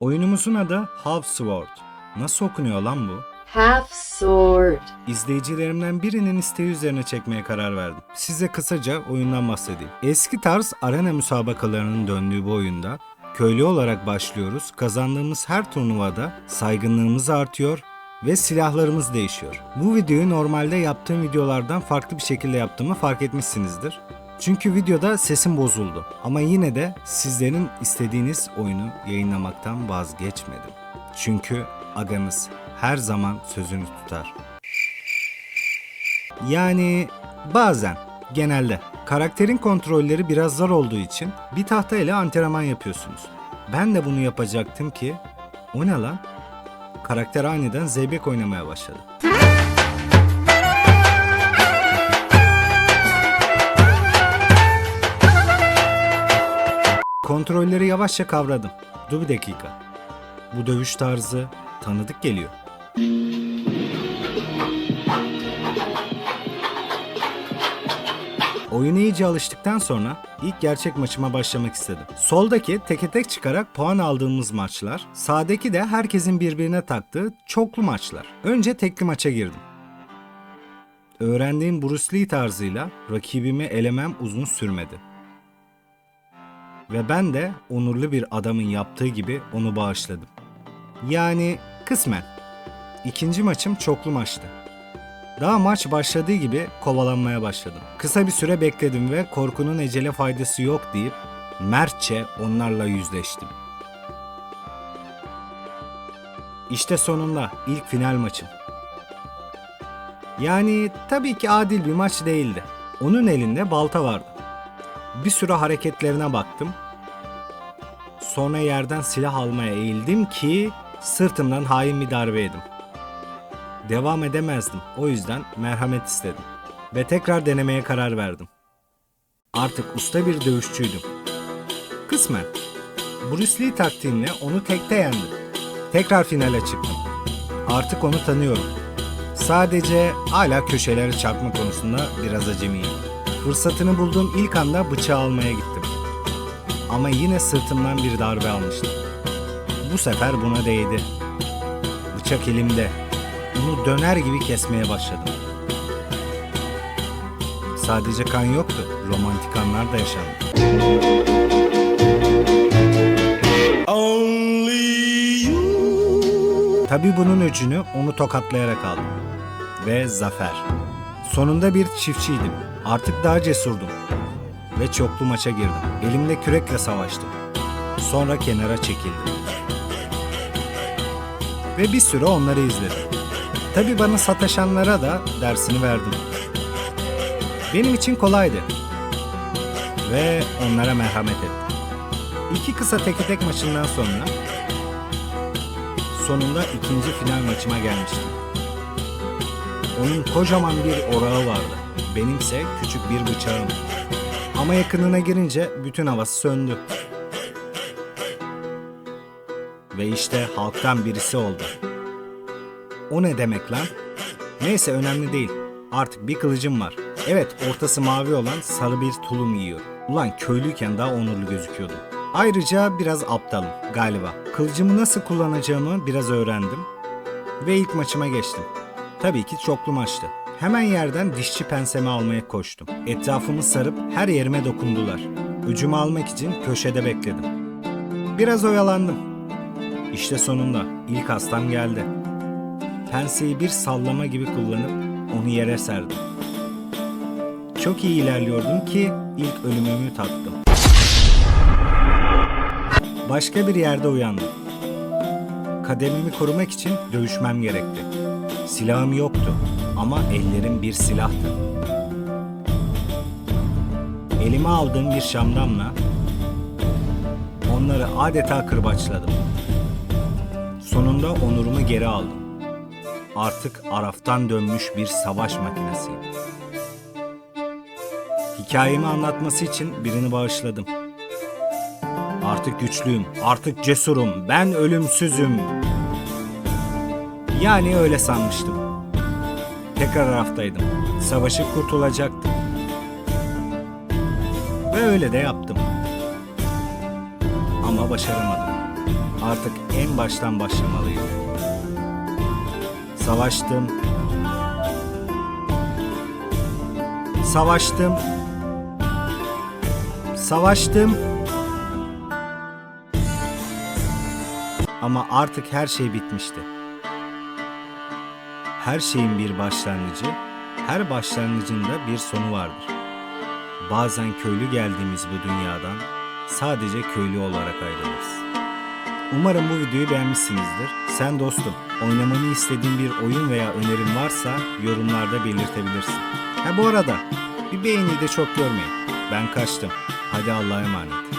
Oyunumuzun adı Half Sword. Nasıl okunuyor lan bu? Half sword. İzleyicilerimden birinin isteği üzerine çekmeye karar verdim. Size kısaca oyundan bahsedeyim. Eski tarz arena müsabakalarının döndüğü bu oyunda köylü olarak başlıyoruz. Kazandığımız her turnuvada saygınlığımız artıyor ve silahlarımız değişiyor. Bu videoyu normalde yaptığım videolardan farklı bir şekilde yaptığımı fark etmişsinizdir. Çünkü videoda sesim bozuldu. Ama yine de sizlerin istediğiniz oyunu yayınlamaktan vazgeçmedim. Çünkü aganız her zaman sözünü tutar. Yani bazen, genelde karakterin kontrolleri biraz zor olduğu için bir tahta ile antrenman yapıyorsunuz. Ben de bunu yapacaktım ki o ne lan? Karakter aniden zeybek oynamaya başladı. Kontrolleri yavaşça kavradım. Dur bir dakika. Bu dövüş tarzı tanıdık geliyor. Oyuna iyice alıştıktan sonra ilk gerçek maçıma başlamak istedim. Soldaki teke tek çıkarak puan aldığımız maçlar, sağdaki de herkesin birbirine taktığı çoklu maçlar. Önce tekli maça girdim. Öğrendiğim Bruce Lee tarzıyla rakibimi elemem uzun sürmedi. Ve ben de onurlu bir adamın yaptığı gibi onu bağışladım. Yani kısmen. İkinci maçım çoklu maçtı. Daha maç başladığı gibi kovalanmaya başladım. Kısa bir süre bekledim ve korkunun ecele faydası yok deyip mertçe onlarla yüzleştim. İşte sonunda ilk final maçım. Yani tabii ki adil bir maç değildi. Onun elinde balta vardı. Bir süre hareketlerine baktım. Sonra yerden silah almaya eğildim ki sırtımdan hain bir darbe yedim. Devam edemezdim. O yüzden merhamet istedim. Ve tekrar denemeye karar verdim. Artık usta bir dövüşçüydüm. Kısmen. Bruce Lee taktiğimle onu tekte yendim. Tekrar finale çıktım. Artık onu tanıyorum. Sadece hala köşeleri çarpma konusunda biraz acemiyim. Fırsatını bulduğum ilk anda bıçağı almaya gittim. Ama yine sırtımdan bir darbe almıştım. Bu sefer buna değdi. Bıçak elimde. Onu döner gibi kesmeye başladım. Sadece kan yoktu, romantik anlar da yaşandı. Tabii bunun öcünü onu tokatlayarak aldım. Ve zafer. Sonunda bir çiftçiydim. Artık daha cesurdum. Ve çoklu maça girdim. Elimde kürekle savaştım. Sonra kenara çekildim. Ve bir süre onları izledim. Tabii bana sataşanlara da dersini verdim. Benim için kolaydı. Ve onlara merhamet ettim. İki kısa teke tek maçından sonra sonunda ikinci final maçıma gelmiştim. Onun kocaman bir orağı vardı. Benimse küçük bir bıçağım. Ama yakınına girince bütün havası söndü. Ve işte halktan birisi oldu. O ne demek lan? Neyse önemli değil. Artık bir kılıcım var. Evet ortası mavi olan sarı bir tulum giyiyor. Ulan köylüyken daha onurlu gözüküyordum. Ayrıca biraz aptalım galiba. Kılıcımı nasıl kullanacağımı biraz öğrendim. Ve ilk maçıma geçtim. Tabii ki çoklu maçtı. Hemen yerden dişçi pensemi almaya koştum. Etrafımı sarıp her yerime dokundular. Öcümü almak için köşede bekledim. Biraz oyalandım. İşte sonunda ilk hastam geldi. Penseyi bir sallama gibi kullanıp onu yere serdim. Çok iyi ilerliyordum ki ilk ölümümü tattım. Başka bir yerde uyandım. Kademimi korumak için dövüşmem gerekti. Silahım yoktu ama ellerim bir silahtı. Elime aldığım bir şamdanla onları adeta kırbaçladım. Sonunda onurumu geri aldım. Artık Araf'tan dönmüş bir savaş makinesiyim. Hikayemi anlatması için birini bağışladım. Artık güçlüyüm, artık cesurum, ben ölümsüzüm. Yani öyle sanmıştım. Tekrar Araf'taydım. Savaşı kurtulacaktım. Ve öyle de yaptım. Ama başaramadım. artık en baştan başlamalıyım. Savaştım. Savaştım. Savaştım. Ama artık her şey bitmişti. Her şeyin bir başlangıcı, her başlangıcın da bir sonu vardır. Bazen köylü geldiğimiz bu dünyadan sadece köylü olarak ayrılırız. Umarım bu videoyu beğenmişsinizdir. Sen dostum, oynamanı istediğin bir oyun veya önerin varsa yorumlarda belirtebilirsin. Ha bu arada bir beğeniyi de çok görmeyin. Ben kaçtım. Hadi Allah'a emanet.